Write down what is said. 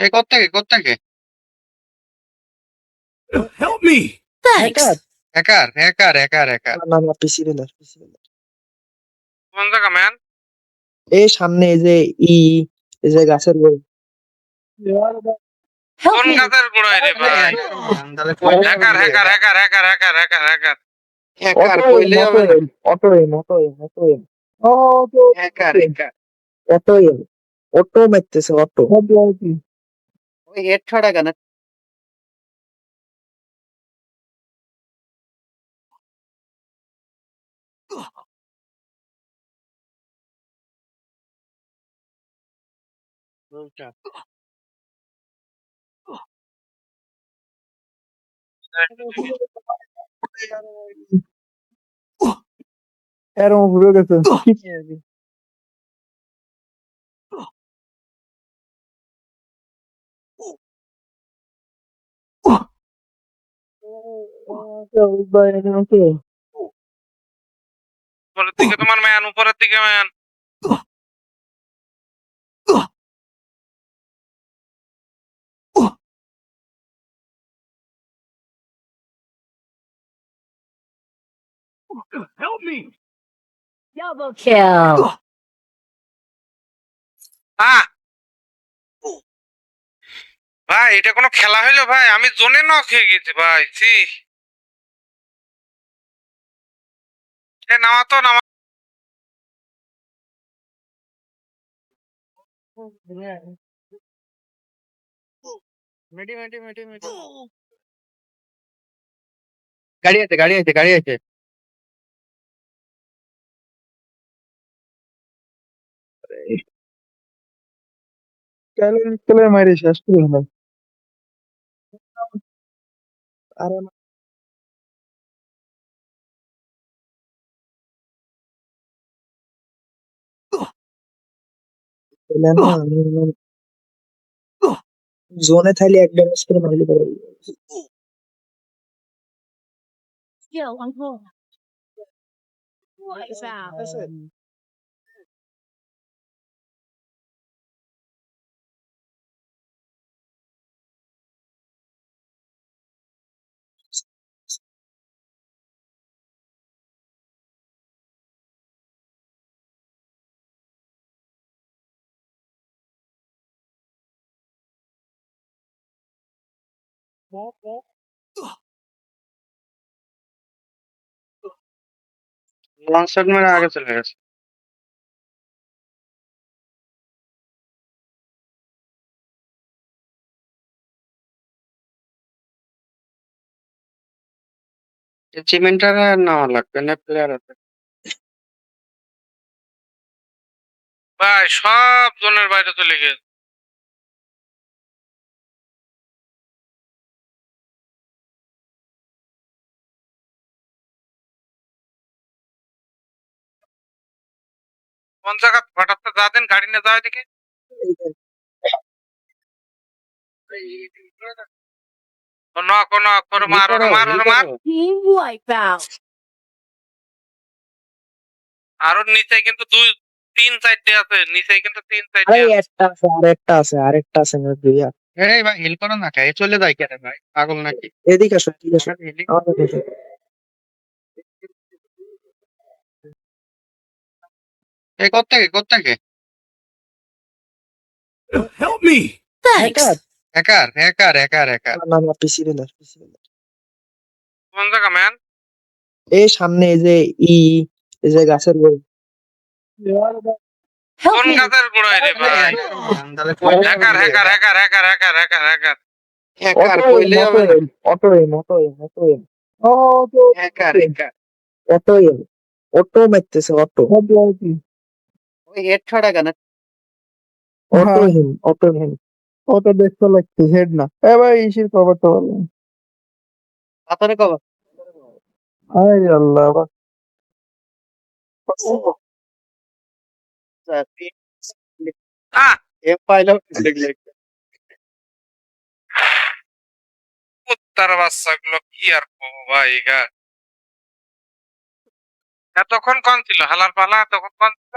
এ কোত্থেকে কোত্থেকে Help me! Hacker hacker hacker hacker hacker না না পিসি বেলার পিসি বেলার কোন জায়গা ম্যান? এই সামনে এই যে ই এই যে গাছের গোড় কোন গাছের গোড়ায় রে ভাই? Hacker hacker hacker hacker hacker hacker hacker hacker কইলে auto aim auto aim auto aim hacker hacker auto aim auto মারতেছে অটো ওই এর ছড়া গান अच्छा এরম ঘুরে গেছে উপরের দিকে তোমার ম্যান উপরের দিকে man. Help me! Double kill. আহ ভাই এটা কোনো খেলা হইল ভাই? আমি জোনে নক হয়ে গেছি ভাই। সি এ নামা তো নামা মেডি মেডি মেডি মেডি গাড়ি আছে গাড়ি আছে গাড়ি আছে চ্যালেঞ্জ খেলে মারি শেষ করে হলাম আরে Bilemem. Zonetel yakalamış bir mali böyle. Skill on hold. What is that? Long shot মেরে আগে চলে গেছে চিমেন্টার নেওয়া লাগবে না প্লেয়ার আছে ভাই সব জনের বাইরে চলে গেছে কোন জায়গা হঠাৎ যা দেন গাড়ি নিয়ে যাওয়া দেখে. আরও নিচে কিন্তু দুই তিন চারটে আছে নিচে কিন্তু তিন আরে একটা আছে। আরেকটা আছে আরেকটা আছে না এই ভাই হিল করো না খাই চলে যাই কেন ভাই? পাগল নাকি? এদিকে আসো এদিকে আসো। এই কোত্থেকে কোত্থেকে Help me! Thanks. Hacker hacker hacker hacker না না পিসি বেলার পিসি বেলার কোন জায়গা ম্যান? এই সামনে এই যে ই এই যে গাছের গোড় Help কোন me. গাছের গোড়ায় রে ভাই hacker hacker hacker hacker hacker hacker hacker hacker কইলে auto aim auto aim auto aim hacker hacker auto aim auto মারতেছে অটো ওই কেন? অটো হিম দেখতে লাগছে হেড না। এ ভাই ইসির কভার তো ভালো। হাতারে কবা আরে আল্লাহ এম পাইলাম কুত্তার বাচ্চাগুলো কি আর কব ভাই গা। এতক্ষণ কন ছিল? হালার পালা তখন কন ছিল?